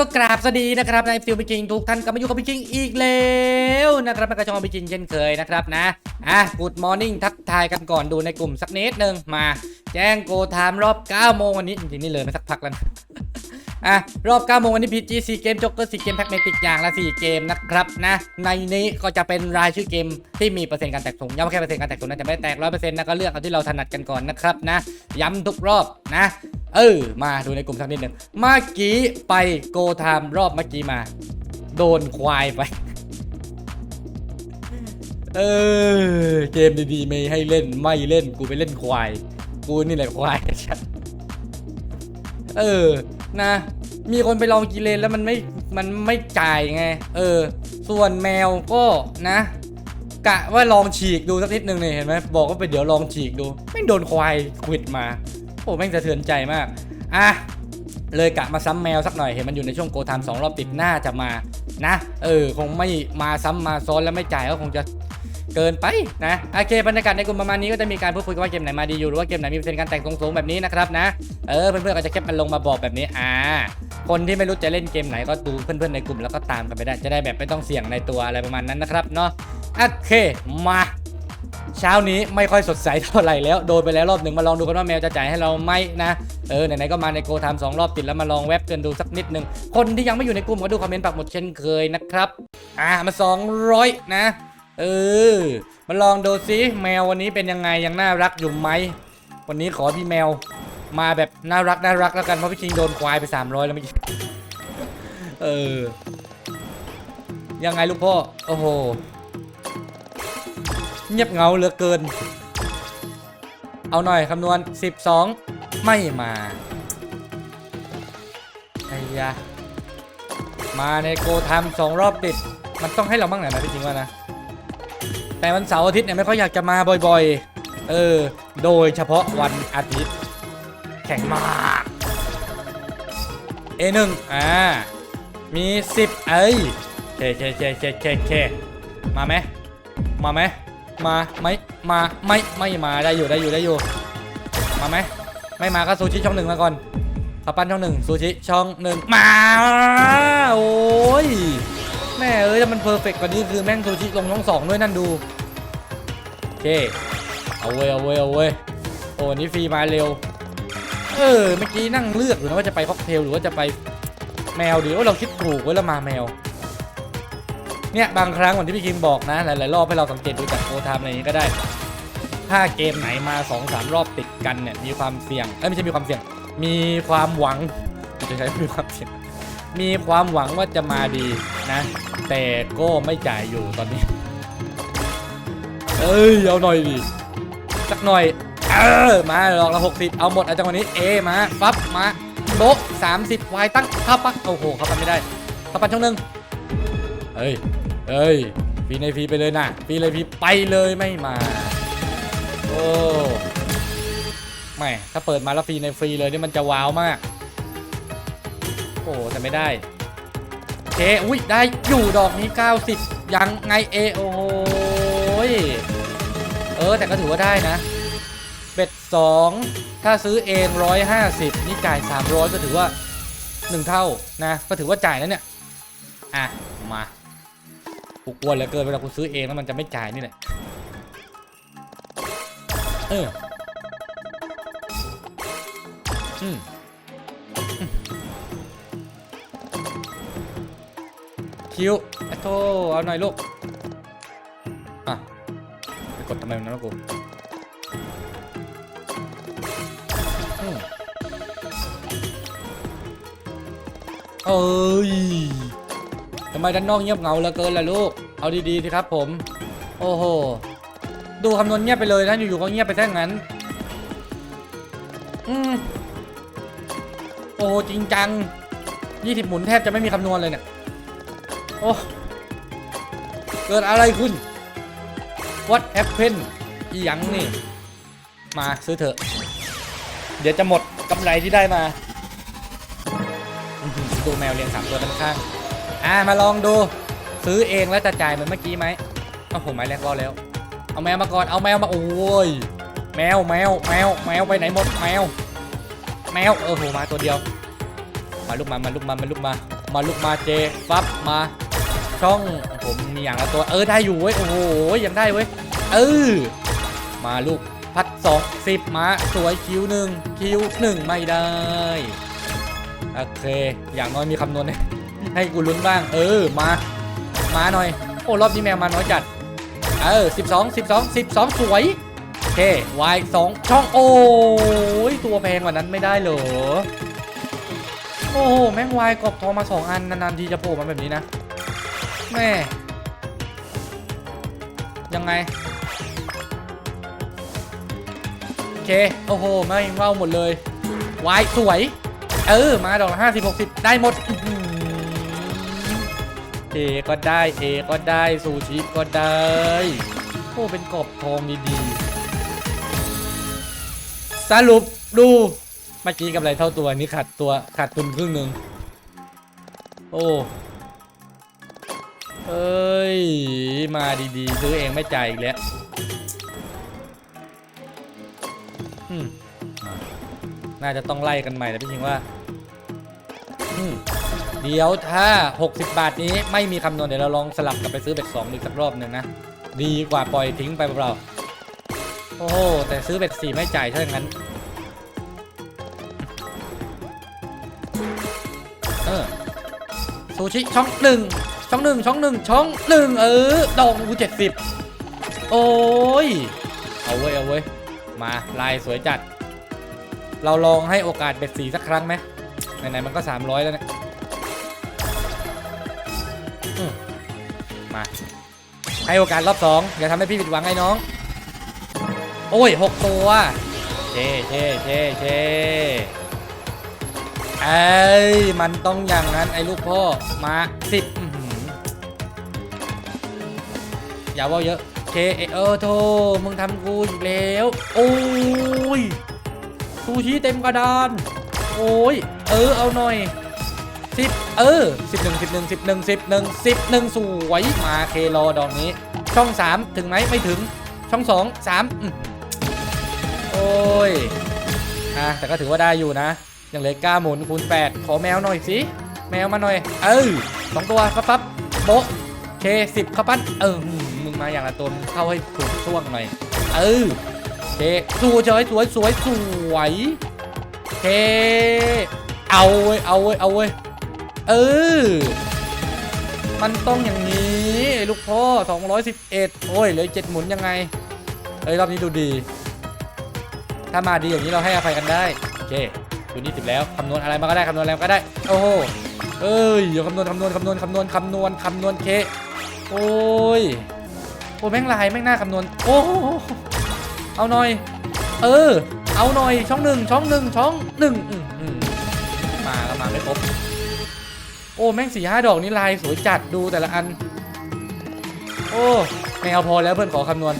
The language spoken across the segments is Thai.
ก็กราบสวัสดีนะครับในฟิลพิจิงทุกท่านกลับมาอยู่กับพิจิงอีกแล้วนะครับกระชองพิจิงเช่นเคยนะครับนะอะกูดมอร์นิ่งทักทายกันก่อนดูในกลุ่มสักนิดนึงมา แจ้งโกไทม์รอบ9โมงวันนี้จริงๆนี่เลยมาสักพักแล้ว อะรอบ9โมงวันนี้ PG 4เกมจ็อกเกอร์4เกมแพ็กเมติกอย่างละ4เกมนะครับนะในนี้ก็จะเป็นรายชื่อเกมที่มีเปอร์เซ็นต์การแตกสูงย้ำว่าแค่เปอร์เซ็นต์การแตกสูงนะจะไม่ได้แตกร้อยเปอร์เซ็นต์นะก็เลือกเอาที่เราถนัดกันก่อนนะครับนะ ย้ำทุกรอบนะเออมาดูในกลุ่มสักนิดหนึ่งเมื่อกี้ไปโกไทม์รอบเมื่อกี้มา โดนควายไปเออเกมดีๆไม่ให้เล่นไม่เล่นกูไปเล่นควาย กูนี่แหละควายชัดเออ นะ มีคนไปลองกิเลนแล้วมันไม่ มันไม่จ่ายไง เออ ส่วนแมวก็นะ กะว่าลองฉีกดูสักนิดนึงเนี่ยเห็นไหมบอกว่าไปเดี๋ยวลองฉีกดูไม่งโดนควายควิดมาโอ้แม่งสะเทือนใจมากอะเลยกะมาซ้ำแมวสักหน่อยเห็นมันอยู่ในช่วงโกไทม์สองรอบติดหน่าจะมานะ เออ คงไม่มาซ้ำมาซ้อนแล้วไม่จ่ายก็คงจะ เกินไปนะโอเคบรรยากาศในกลุ่มประมาณนี้ก็จะมีการพูดคุยกันว่าเกมไหนมาดีอยู่หรือว่าเกมไหนมีเปอร์เซ็นต์การแตกสูงๆแบบนี้นะครับนะเออเพื่อนๆก็จะแคปมันลงมาบอกแบบนี้อ่าคนที่ไม่รู้จะเล่นเกมไหนก็ดูเพื่อนๆในกลุ่มแล้วก็ตามกันไปได้จะได้แบบไม่ต้องเสี่ยงในตัวอะไรประมาณนั้นนะครับเนาะโอเคมาเช้านี้ไม่ค่อยสดใสเท่าไหร่แล้วโดนไปแล้วรอบหนึ่งมาลองดูกันว่าแมวจะจ่ายให้เราไหมนะเออไหนๆก็มาในโกทามสองรอบติดแล้วมาลองแว็บกันดูสักนิดหนึ่งคนที่ยังไม่อยู่ในกลุ่มก็ดูคอมเมนต์ปักหมดเช่นเคยนะครับอ่ามา 200 นะ เออ มาลองดูซิแมววันนี้เป็นยังไงยังน่ารักอยู่ไหม วันนี้ขอพี่แมวมาแบบน่ารักน่ารักแล้วกันเพราะพี่คิงโดนควายไป300แล้วเมื่อกี้เออ ยังไงลูกพ่อ โอ้โห เงียบเงาเหลือเกิน เอาหน่อยคำนวณ 12 ไม่มาไอ้ยะมาในโกทำสองรอบติด มันต้องให้เราบ้างแหละนะพี่จริงว่านะ แต่วันเสาร์อาทิตย์เนี่ยไม่ค่อยอยากจะมาบ่อยๆ เออ โดยเฉพาะวันอาทิตย์ แข็งมาก A1 อ่า มี 10 เอ้ยเคเคเคเคเคเคมาไหมมาไหมมาไม่มาไม่ไม่มาได้อยู่ได้อยู่ได้อยู่ มาไหมไม่มาก็ซูชิช่องหนึ่งมาก่อนข้าวปั้นช่องหนึ่งซูชิช่องหนึ่งมา โอ้ย แม่เอ้ยถ้ามันเพอร์เฟกต์กว่านี้คือแม่งซูชิลงช่องสองด้วยนั่นดูโอเคเอาเว้ยเอาเว้ยเอาเว้ยโอ้วันนี้ฟรีมาเร็ว เออเมื่อกี้นั่งเลือกอยู่นะว่าจะไปค็อกเทลหรือว่าจะไปแมวดีว่าเราคิดถูกไว้แล้วมาแมวเนี่ยบางครั้งเหมือนที่พี่คิมบอกนะหลายๆรอบให้เราสังเกตดูจากโคไทม์อะไรอย่างนี้ก็ได้ ถ้าเกมไหนมา2อสารอบติดกันเนี่ยมีความเสี่ยงเอ้ยไม่ใช่มีความเสี่ยง มีความหวังจะใช้มีความเสี่ยง มีความหวังว่าจะมาดีนะ แต่ก็ไม่จ่ายอยู่ตอนนี้ เอ้ย เอาหน่อยดิสักหน่อย เออ มาหลอกละหกสิบเอาหมดอาจังวะนี้ เอ มาปั๊บมาโบ๊ะสามสิบวายตั้งข้าปักโอ้โหเข้าปันไม่ได้เข้าปันช่องหนึ่งเฮ้ยเฮ้ยฟรีในฟรีไปเลยนะฟรีเลยฟรีไปเลยไม่มาโอ้ไม่ถ้าเปิดมาแล้วฟรีในฟรีเลยนี่มันจะว้าวมาก โอ้แต่ไม่ได้เคอุ้ยได้อยู่ดอกนี้ 90 ยังไงเอโอ้ยเออ แต่ก็ถือว่าได้นะ เบ็ด 2 ถ้าซื้อเอง 150 นี่จ่าย 300 ก็ถือว่า 1 เท่านะ ก็ถือว่าจ่ายแล้วเนี่ย อะ มากูกลัวเหลือเกินเวลากูซื้อเองแล้วมันจะไม่จ่ายนี่แหละเอออืม คิวไอ้โทเอาหน่อยลูก อะไปกดทำไมมันนะกูอืมเอ้ยทำไมด้านนอกเงียบเหงาเหลือเกินล่ะลูก เอาดีๆสิครับผม โอ้โห ดูคำนวณเงียบไปเลยนะอยู่ๆก็เงียบไปแค่งั้น อืมโอ้โหจริงจังยี่สิบหมุนแทบจะไม่มีคำนวณเลยเนี่ย อ้เกิดอะไรขึ้น What happened อีหยังนี่ มาซื้อเถอะ เดี๋ยวจะหมดกำไรที่ได้มาดูแมวเรียงสามตัวด้านข้าง อ่ามาลองดู ซื้อเองแล้วจะจ่ายเหมือนเมื่อกี้ไหมโอ้โหไม้แรกรอแล้ว เอาแมวมาก่อนเอาแมวมาโอ้ยแมวแมวแมวแมวไปไหนหมดแมว แมวเออโหมาตัวเดียว มาลูกมามาลูกมามาลูกมา มาลูกมาเจฟับมา ช่องผมมีอย่างละตัวเออได้อยู่เว้ยโอ้โหยังได้เว้ยเออมาลูกพัดสองสิบมาสวยคิวหนึ่งคิวหนึ่งไม่ได้โอเคอย่างน้อยมีคำนวณให้ให้กูลุ้นบ้าง เออมามาหน่อยโอ้รอบนี้แมวมาน้อยจัดเออสิบสองสิบสองสิบสองสวยโอเควายสองช่องโอ้ยตัวแพงกว่านั้นไม่ได้เหรอโอ้โหแม่งวายกรอบทองมาสองอันนานๆทีจะโผล่มาแบบนี้นะ แม่ยังไง โอเค โอ้โห ไม่เว้าหมดเลยวายสวย เออ มาดอกละห้าสิบหกสิบได้หมดเอก็ได้เอก็ได้ซูชิก็ได้ โอ้ เป็นกรอบทองดีๆ สรุปดูเมื่อกี้กำไรเท่าตัวนี้ขาดตัวขาดทุนครึ่งหนึ่งโอ้ เอ้ย มาดีๆ ซื้อเองไม่จ่ายอีกแล้วน่าจะต้องไล่กันใหม่นะพี่ชิงว่าเดี๋ยวถ้า 60 บาทนี้ไม่มีคำนวณเดี๋ยวเราลองสลับกลับไปซื้อเบ็ดสองอีกสักรอบหนึ่งนะ ดีกว่าปล่อยทิ้งไปเปล่าโอ้โหแต่ซื้อเบ็ดสี่ไม่จ่ายถ้าอย่างนั้น เออซูชิช่องหนึ่ง ช่องหนึ่งช่องหนึ่งช่องหนึ่งเออดอกกูเจ็ดสิบโอ้ยเอาเว้ยเอาเว้ยมาลายสวยจัด เราลองให้โอกาสเบ็ดสีสักครั้งไหมไหนๆมันก็ 300 แล้วเนี่ยมมาให้โอกาสรอบสองอย่าทำให้พี่ผิดหวังไอ้น้อง โอ้ยหกตัวเช่เช่เช่เช่เอ้ยมันต้องอย่างนั้นไอ้ลูกพ่อมาสิบ อย่าว่าเยอะเคเออโทมึงทำกูอีกแล้ว โอ้ยซูชิเต็มกระดาน โอ้ย เออ เอาหน่อยสิบเออสิบหนึ่งสิบหนึ่งสิบหนึ่งสิบหนึ่งสิบหนึ่งสวยมาเครอดอกนี้ ช่องสามถึงไหมไม่ถึง ช่องสองสามโอ้ยอะแต่ก็ถือว่าได้อยู่นะ ยังเหลือก้าหมุนคูณ8ขอแมวหน่อยสิ แมวมาหน่อย เออสองตัวปั๊บปั๊บโบเคสิบเข้าปั้นเออ มาอย่างละตัวมึงเข้าให้ถูกช่วงหน่อย เออเคสวยสวยสวยสวยสวยเคเอาเว้ยเอาเว้ยเอาเว้ยเออ มันต้องอย่างนี้ลูกพ่อ 211 โอ้ยเหลือเจ็ดหมุนยังไงเอ้ยรอบนี้ดูดี ถ้ามาดีอย่างนี้เราให้อภัยกันได้ โอเคดูนี่สิบแล้วคำนวณอะไรมาก็ได้คำนวณอะไรก็ได้ โอ้โหเอ้ยเดี๋ยวคำนวณคำนวณคำนวณคำนวณคำนวณคำนวณเค โอ้ย อ้แม่งลายแม่งหน้าคำนวณโอ้เอาหน่อย เออ เอาหน่อยช่องหนึ่งช่องหนึ่งช่องหนึ่งมอืมมาก็มาไม่ครบโอ้แม่งสี่ห้าดอกนี่ลายสวยจัดดูแต่ละอัน โอ้ไม่เอาพอแล้วเพื่อนขอคำนวณ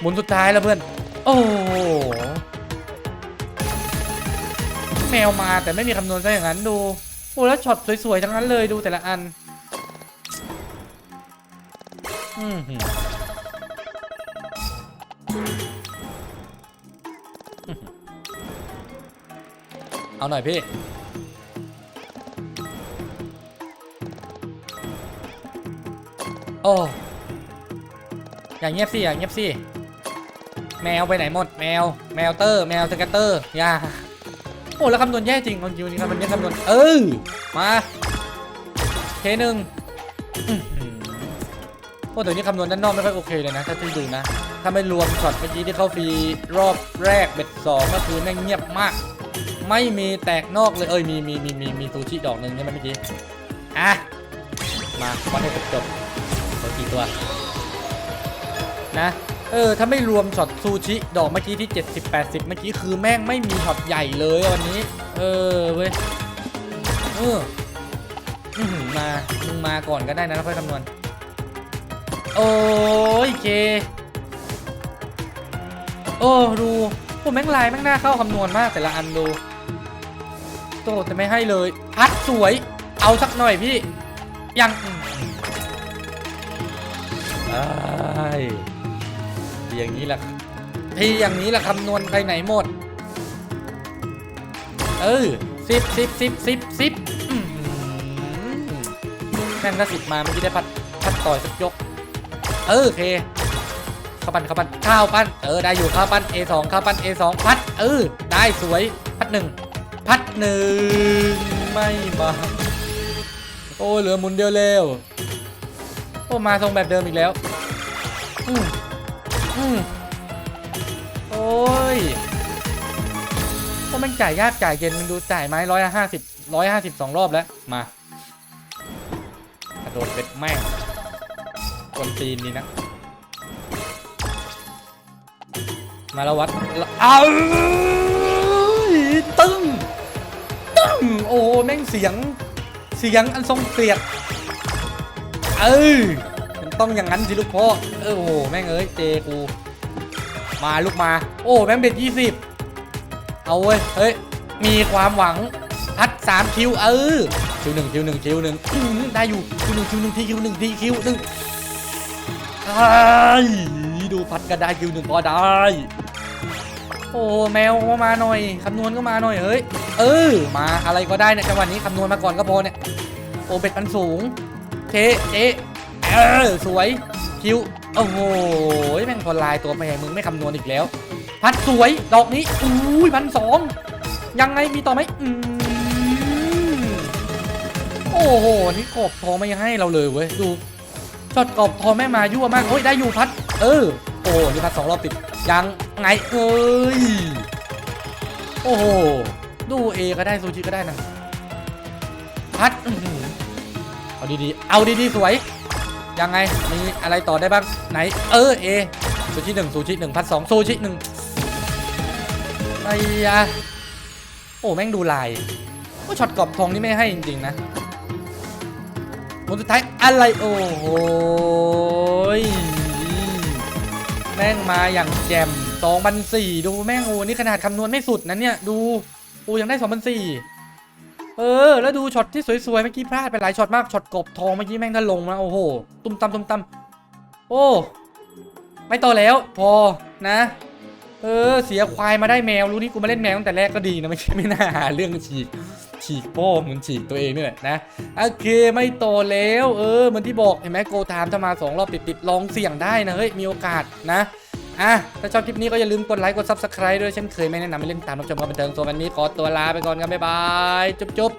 หมุนสุดท้ายแล้วเพื่อน โอ้แมวมาแต่ไม่มีคำนวณซะอย่างนั้นดูโอ้แล้วช็อตสวยๆทั้งนั้นเลยดูแต่ละอัน อืม เอาหน่อยพี่ โอ้อย่างเงียบสิอย่างเงียบสิ แมวไปไหนหมด แมว แมวเตอร์ แมวสเกตเตอร์อยาโอ้แล้วคำนวณแย่จริงคนคิวนี้ครับมันนี้คำนวณเออมาเคหนึ่งอื้อหือโอ้แต่นี้คำนวณด้านนอกไม่ค่อยโอเคเลยนะ ถ้าที่ดูนะ ถ้าไม่รวมช็อตเมื่อกี้ที่เข้าฟรีรอบแรกเบ็ดสองก็คือแม่งเงียบมาก ไม่มีแตกนอกเลยเอ้ยมีมีมีมีมีซูชิดอกหนึ่งใช่ไหมเมื่อกี้อะมาวัดให้จบจบตัวกี่ตัวนะเออถ้าไม่รวมช็อตซูชิดอกเมื่อกี้ที่ 70 80 เมื่อกี้คือแม่งไม่มีช็อตใหญ่เลยวันนี้ เออเว้ยเออมามึงมาก่อนก็ได้นะแล้วค่อยคำนวณโอ้ยเคโอ้ดูโอ้แม่งลายแม่งหน่าเข้าคำนวณมากแต่ละอันดู โตแต่ไม่ให้เลย พัดสวย เอาสักหน่อยพี่ ยังเออ้ายทีอย่างนี้แหละทีอย่างนี้แหละคำนวณไปไหนหมด เออสิบสิบสิบสิบสิบอื้อหือแม่งถ้าสิบมาเมื่อกี้ได้พัดพัดต่อยสักยก เออโอเคข้าวปั้นข้าวปั้นข้าวปั้นเออได้อยู่ข้าวปั้น A2 ข้าวปั้น A2 พัดเออได้สวยพัดหนึ่ง พัดหนึ่งไม่มา โอ้เหลือหมุนเดียวเร็วโอ้มาทรงแบบเดิมอีกแล้ว อืมอืมโอ้ยก็มันจ่ายยากจ่ายเย็นมึงดูจ่ายไม้ร้อยห้าสิบร้อยห้าสิบสองรอบแล้ว มากระโดดเป็ดแม่งกวนตีนนี่นะ มาแล้ววัดเอาตึ้ง ตึ้งโอ้แม่งเสียง เสียงอันทรงเกียรติเออมันต้องอย่างนั้นสิลูกพ่อเออโอ้โหแม่งเอ้ยเจกู มาลูกมา โอ้แม่งเบ็ดยี่สิบเอาเว้ยเฮ้ยมีความหวังพัดสามคิวเออคิวหนึ่งคิวหนึ่งคิวหนึ่งอื้อหือได้อยู่คิวหนึ่งคิวหนึ่งทีคิวหนึ่งทีคิวหนึ่งไอ้ดูพัดก็ได้คิวหนึ่งก็ได้ โอ้แมวก็มาหน่อยคำนวณก็มาหน่อยเฮ้ย เออ มาอะไรก็ได้นี่ยจังหวะนี้คำนวณมาก่อนก็พอเนี่ย โอเป็ดมันสูงเจ๊เจเออ สวย คิว โอ้โห แม่งคนลายตัวแม่มึงไม่คำนวณอีกแล้ว พัดสวย ดอกนี้ อุ้ยพันสอง ยังไงมีต่อไหมอืมโอ้โห นี่กอบทองไม่ยังให้เราเลยเว้ย ดูช็อตกอบทองแม่มายั่วมากโอ้ยได้อยู่พัด เออ โอ้ นี่พัดสองรอบติด ยังไงเอ้ย โอ้โห ดูเอก็ได้ซูชิก็ได้นะพัดเอาดีๆ เอาดีๆ สวย ยังไง มีอะไรต่อได้บ้าง ไหน เออเอซูชิหนึ่งซูชิหนึ่งพัดสองซูชิหนึ่งไอ้ยะโอ้แม่งดูลายว่าช็อตกรอบทองนี่ไม่ให้จริง ๆ นะผลสุดท้ายอะไรโอ้โหแม่งมาอย่างแจ่มสองพันสี่ดูแม่งโอ้นี่ขนาดคำนวณไม่สุดนะเนี่ย ดู โอ้ยังได้สองพันสี่เออ แล้วดูช็อตที่สวยๆเมื่อกี้พลาดไปหลายช็อตมากช็อตกบทองเมื่อกี้แม่งถ้าลงมาโอ้โห ตุ้มตำตุ้มตำโอ้ ไม่ต่อแล้ว พอนะ เออ เสียควายมาได้แมวรู้นี่กูมาเล่นแมวตั้งแต่แรกก็ดีนะไม่ใช่ไม่น่าหาเรื่องฉีกฉีกโป้เหมือนฉีกตัวเองนี่แหละนะโอเคไม่โตแล้ว เออเหมือนที่บอกเห็นไหมโกทามถ้ามาสองรอบติดๆลองเสี่ยงได้นะเฮ้ยมีโอกาสนะ อะถ้าชอบคลิปนี้ก็อย่าลืมกดไลค์กด subscribe ด้วยเช่นเคยไม่แนะนำให้เล่นตามรับชมความบันเทิงส่วนวันนี้ขอตัวลาไปก่อนครับบ๊ายบาย จุ๊บ